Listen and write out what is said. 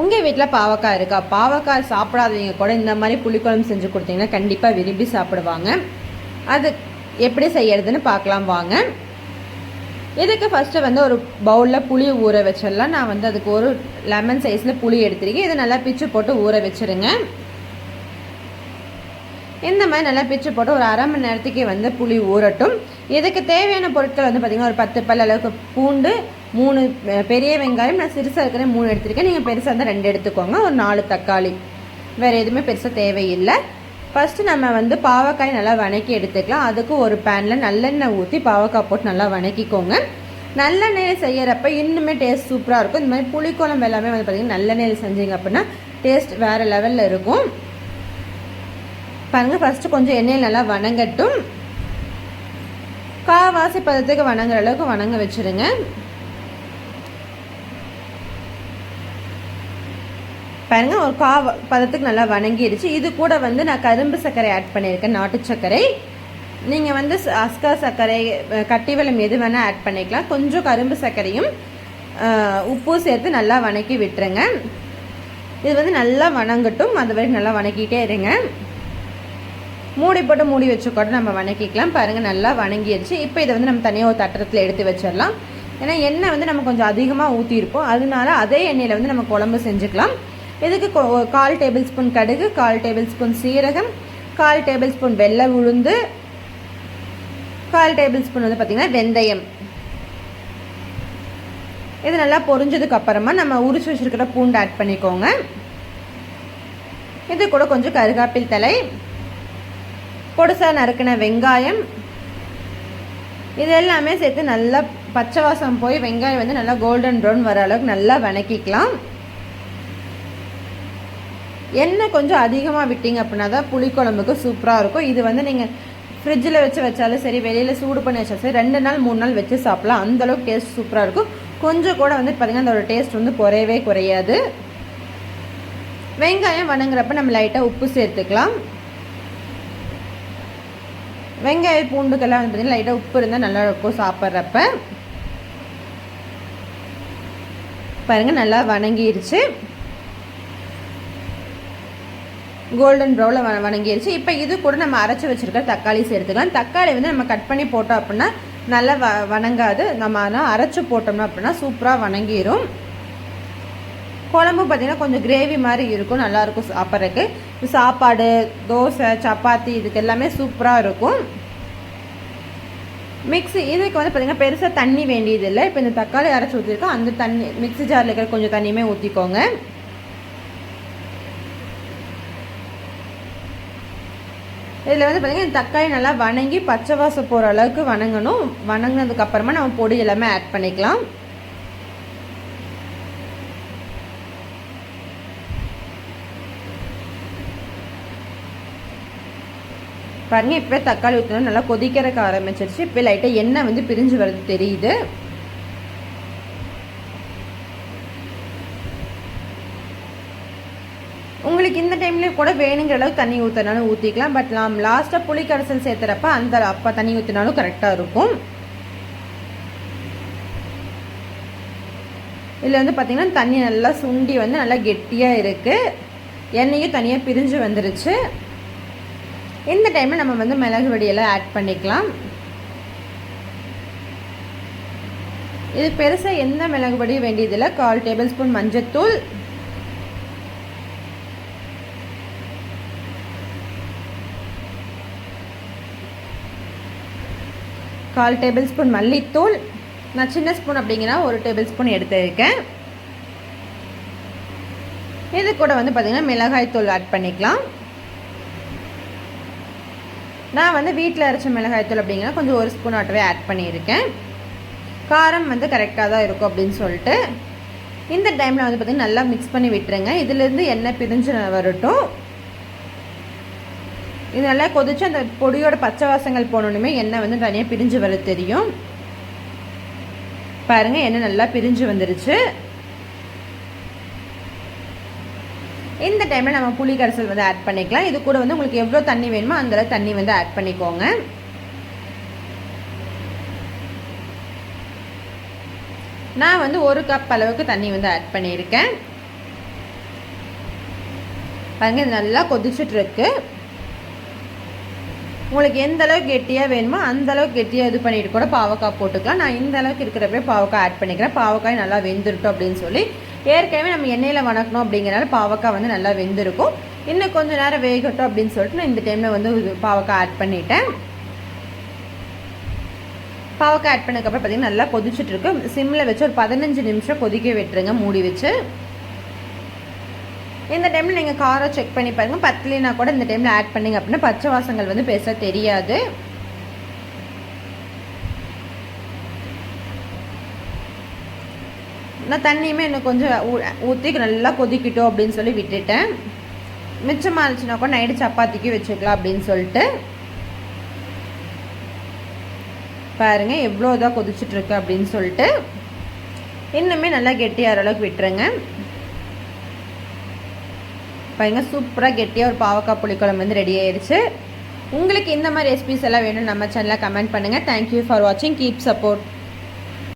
உங்கள் வீட்டில் பாவக்காய் இருக்கா? பாவக்காய் சாப்பிடாதவங்க கூட. இந்த மாதிரி புளிக்குழம்பு செஞ்சு கொடுத்தீங்கன்னா கண்டிப்பாக விரும்பி சாப்பிடுவாங்க. அது எப்படி செய்யறதுன்னு பார்க்கலாம் வாங்க. இதுக்கு ஃபஸ்ட்டு வந்து ஒரு பவுலில் புளி ஊற வச்சிடலாம். நான் வந்து அதுக்கு ஒரு லெமன் சைஸில் புளி எடுத்திருக்கேன். இதை நல்லா பிச்சு போட்டு ஊற வச்சுருங்க. இந்த மாதிரி நல்லா பிச்சு போட்டு ஒரு அரை மணி நேரத்துக்கு வந்து புளி ஊறட்டும். இதுக்கு தேவையான பொருட்கள் வந்து பார்த்திங்கன்னா ஒரு பத்து பல் அளவுக்கு பூண்டு மூணு பெரிய வெங்காயம் நான் சிறுசாக இருக்கிற மூணு எடுத்திருக்கேன். நீங்கள் பெருசாக இருந்தால் ரெண்டு எடுத்துக்கோங்க. ஒரு நாலு தக்காளி. வேறு எதுவுமே பெருசாக தேவையில்லை. ஃபஸ்ட்டு நம்ம வந்து பாவக்காய் நல்லா வணக்கி எடுத்துக்கலாம். அதுக்கு ஒரு பேனில் நல்லெண்ணெய் ஊற்றி பாவக்காய் போட்டு நல்லா வணக்கிக்கோங்க. நல்லெண்ணெயில் செய்கிறப்ப இன்னுமே டேஸ்ட் சூப்பராக இருக்கும். இந்த மாதிரி புளிக்குழம்பு எல்லாமே வந்து பார்த்திங்கன்னா நல்லெண்ணெயில் செஞ்சீங்க அப்படின்னா டேஸ்ட் வேறு லெவலில் இருக்கும். பாருங்கள் ஃபஸ்ட்டு கொஞ்சம் எண்ணெயில் நல்லா வணங்கட்டும். காவாசி பதத்துக்கு வணங்குற அளவுக்கு வணங்க வச்சிருங்க. பாருங்க ஒரு கா பதத்துக்கு நல்லா வணங்கிடுச்சு இது கூட வந்து நான் கரும்பு சர்க்கரை ஆட் பண்ணியிருக்கேன் நாட்டு சர்க்கரை. நீங்கள் வந்து அஸ்கா சர்க்கரை கட்டிவளம் எது வேணால் ஆட் பண்ணிக்கலாம். கொஞ்சம் கரும்பு சர்க்கரையும் உப்பும் சேர்த்து நல்லா வணக்கி விட்டுருங்க. இது வந்து நல்லா வணங்கட்டும். அது வரைக்கும் நல்லா வணக்கிட்டே இருங்க. மூடி போட்டு மூடி வச்சு கூட நம்ம வணக்கிக்கலாம். பாருங்கள் நல்லா வணங்கிடுச்சு இப்போ இதை வந்து நம்ம தனியாக ஒரு தட்டத்தில் எடுத்து வச்சிடலாம். ஏன்னா எண்ணெய் வந்து நம்ம கொஞ்சம் அதிகமாக ஊற்றிருப்போம் அதனால அதே எண்ணெயில் வந்து நம்ம குழம்பு செஞ்சுக்கலாம். இதுக்கு கால் டேபிள் ஸ்பூன் கடுகு கால் டேபிள் ஸ்பூன் சீரகம் கால் டேபிள் ஸ்பூன் வெள்ளை உளுந்து கால் டேபிள் ஸ்பூன் வந்து பார்த்திங்கன்னா வெந்தயம். இது நல்லா பொரிஞ்சதுக்கு அப்புறமா நம்ம உரிச்சு வச்சுருக்கிற பூண்டு ஆட் பண்ணிக்கோங்க. இது கூட கொஞ்சம் கருகாப்பில் தலை பொடுசாக நறுக்கின வெங்காயம். இது எல்லாமே சேர்த்து நல்லா பச்சை வாசம் போய் வெங்காயம் வந்து நல்லா கோல்டன் ப்ரௌன் வர அளவுக்கு நல்லா வணக்கிக்கலாம். எண்ணெய் கொஞ்சம் அதிகமாக விட்டீங்க அப்படின்னா தான் புளிக்குழம்புக்கு சூப்பராக இருக்கும். இது வந்து நீங்கள் ஃப்ரிட்ஜில் வச்சு வச்சாலும் சரி வெளியில் சூடு பண்ணி வச்சாலும் சரி ரெண்டு நாள் மூணு நாள் வச்சு சாப்பிட்லாம். அந்தளவுக்கு டேஸ்ட் சூப்பராக இருக்கும். கொஞ்சம் கூட வந்து பார்த்திங்கன்னா அதோட டேஸ்ட் வந்து குறையவே குறையாது. வெங்காயம் வணங்குறப்ப நம்ம லைட்டாக உப்பு சேர்த்துக்கலாம். வெங்காய பூண்டுக்கெல்லாம் வந்து பார்த்திங்கன்னா லைட்டாக உப்பு இருந்தால் நல்லா இருக்கும் சாப்பிட்றப்ப. பாருங்க நல்லா வணங்கிடுச்சு கோல்டன் ப்ரௌனில் வ வணங்கிருச்சு. இப்போ இது கூட நம்ம அரைச்சி வச்சிருக்க தக்காளி சேர்த்துக்கலாம். தக்காளி வந்து நம்ம கட் பண்ணி போட்டோம் அப்படின்னா நல்லா வ வணங்காது. நம்ம ஆனால் அரைச்சி போட்டோம்னா அப்படின்னா சூப்பராக வணங்கிரும். குழம்பு பார்த்தீங்கன்னா கொஞ்சம் கிரேவி மாதிரி இருக்கும். நல்லாயிருக்கும் சாப்பிட்றதுக்கு சாப்பாடு தோசை சப்பாத்தி இதுக்கு எல்லாமே சூப்பராக இருக்கும். மிக்ஸி இதுக்கு வந்து பார்த்திங்கன்னா பெருசாக தண்ணி வேண்டியதில்லை. இப்போ இந்த தக்காளி அரைச்சி ஊற்றிருக்கோம் அந்த தண்ணி மிக்ஸி ஜாரில் இருக்கிற கொஞ்சம் தண்ணியுமே ஊற்றிக்கோங்க இதில் வந்து பார்த்தீங்கன்னா தக்காளி நல்லா வணங்கி பச்சை வாசம் போகிற அளவுக்கு வணங்கணும். வணங்கினதுக்கு அப்புறமா நம்ம பொடி எல்லாமே ஆட் பண்ணிக்கலாம். பாருங்கள் இப்போ தக்காளி ஊற்றணும் நல்லா கொதிக்கிறக்க ஆரம்பிச்சிருச்சு. இப்போ லைட்டாக எண்ணெய் வந்து பிரிஞ்சு வர்றது தெரியுது. உங்களுக்கு இந்த டைம்லேயே கூட வேணுங்கிற அளவுக்கு தண்ணி ஊற்றினாலும் ஊற்றிக்கலாம் பட் நாம் லாஸ்ட்டாக புளி கரைசல் சேர்த்துறப்ப அந்த அப்போ தண்ணி ஊற்றினாலும் கரெக்டாக இருக்கும். இதில் வந்து பார்த்திங்கன்னா தண்ணி நல்லா சுண்டி வந்து நல்லா கெட்டியாக இருக்குது எண்ணெயும் தனியாக பிரிஞ்சு வந்துருச்சு. இந்த டைமில் நம்ம வந்து மிளகு வெடியெல்லாம் ஆட் பண்ணிக்கலாம். இது பெருசாக எந்த மிளகு வடியும் வேண்டியதில்லை. கால் டேபிள் ஸ்பூன் மஞ்சத்தூள். கால் டேபிள் ஸ்பூன் மல்லித்தூள். நான் சின்ன ஸ்பூன் அப்படிங்கன்னா ஒரு டேபிள் ஸ்பூன் எடுத்துருக்கேன். இது கூட வந்து பார்த்திங்கன்னா மிளகாய் தூள் ஆட் பண்ணிக்கலாம். நான் வந்து வீட்டில் அரைச்ச மிளகாய் தூள் அப்படிங்கன்னா கொஞ்சம் ஒரு ஸ்பூன் ஆட்டவே ஆட் பண்ணியிருக்கேன். காரம் வந்து கரெக்டாக தான் இருக்கும் அப்படின்னு சொல்லிட்டு. இந்த டைமில் வந்து பார்த்திங்கன்னா நல்லா மிக்ஸ் பண்ணி விட்டுருங்க. இதுலேருந்து எண்ணெய் பிரிஞ்சு வரட்டும். இது நல்லா கொதிச்சு அந்த பொடியோட பச்சை வாசங்கள் போனோன்னுமே எண்ணெய் வந்து தனியாக பிரிஞ்சு வர தெரியும். பாருங்கள் எண்ணெய் நல்லா பிரிஞ்சு வந்துருச்சு. இந்த டைமில் நம்ம புளி கரைசல் வந்து ஆட் பண்ணிக்கலாம். இது கூட வந்து உங்களுக்கு எவ்வளோ தண்ணி வேணுமோ அந்த தண்ணி வந்து ஆட் பண்ணிக்கோங்க. நான் வந்து ஒரு கப் அளவுக்கு தண்ணி வந்து ஆட் பண்ணியிருக்கேன். பாருங்கள் இது நல்லா கொதிச்சுட்ருக்கு உங்களுக்கு எந்த அளவுக்கு கெட்டியாக வேணுமோ அந்த அளவுக்கு கெட்டியாக இது பண்ணிட்டு கூட பாவக்காய் போட்டுக்கலாம். நான் இந்த அளவுக்கு இருக்கிறப்பே பாவக்காய் ஆட் பண்ணிக்கிறேன். பாவக்காய் நல்லா வெந்துருட்டும் அப்படின்னு சொல்லி. ஏற்கனவே நம்ம எண்ணெயில் வணக்கணும் அப்படிங்கிறனால பாவக்காய் வந்து நல்லா வெந்திருக்கும். இன்னும் கொஞ்சம் நேரம் வேகட்டும் அப்படின்னு சொல்லிட்டு நான் இந்த டைமில் வந்து பாவக்காய் ஆட் பண்ணிட்டேன். பாவக்காய் ஆட் பண்ணதுக்கப்புறம் பார்த்தீங்கன்னா நல்லா கொதிச்சுட்டு இருக்கு. சிம்மில் வச்சு ஒரு பதினஞ்சு நிமிஷம் கொதிக்க விட்டுருங்க மூடி வச்சு. இந்த டைமில் நீங்கள் காரம் செக் பண்ணி பாருங்கள் பத்தலைனா கூட இந்த டைமில் ஆட் பண்ணிங்க அப்படின்னா பச்சை வாசங்கள் வந்து பெருசாக தெரியாது. நான் தண்ணியுமே இன்னும் கொஞ்சம் ஊற்றி நல்லா கொதிக்கிட்டோம் அப்படின்னு சொல்லி விட்டுட்டேன். மிச்சமாக இருந்துச்சுன்னா கூட நைட்டு சப்பாத்திக்கு வச்சுக்கலாம் அப்படின்னு சொல்லிட்டு. பாருங்கள் எவ்வளோ இதாக கொதிச்சுட்ருக்கு அப்படின்னு சொல்லிட்டு. இன்னுமே நல்லா கெட்டியாகிற அளவுக்கு விட்டுருங்க. பாருங்கள் சூப்பராக கெட்டியாக ஒரு பாவக்காய் புளிக்குழம்பு வந்து ரெடி ஆயிடுச்சு உங்களுக்கு இந்த மாதிரி ரெசிபிஸ் எல்லாம் வேணும் நம்ம சேனலில் கமெண்ட் பண்ணுங்கள் தேங்க்யூ ஃபார் வாட்சிங் கீப் சப்போர்ட்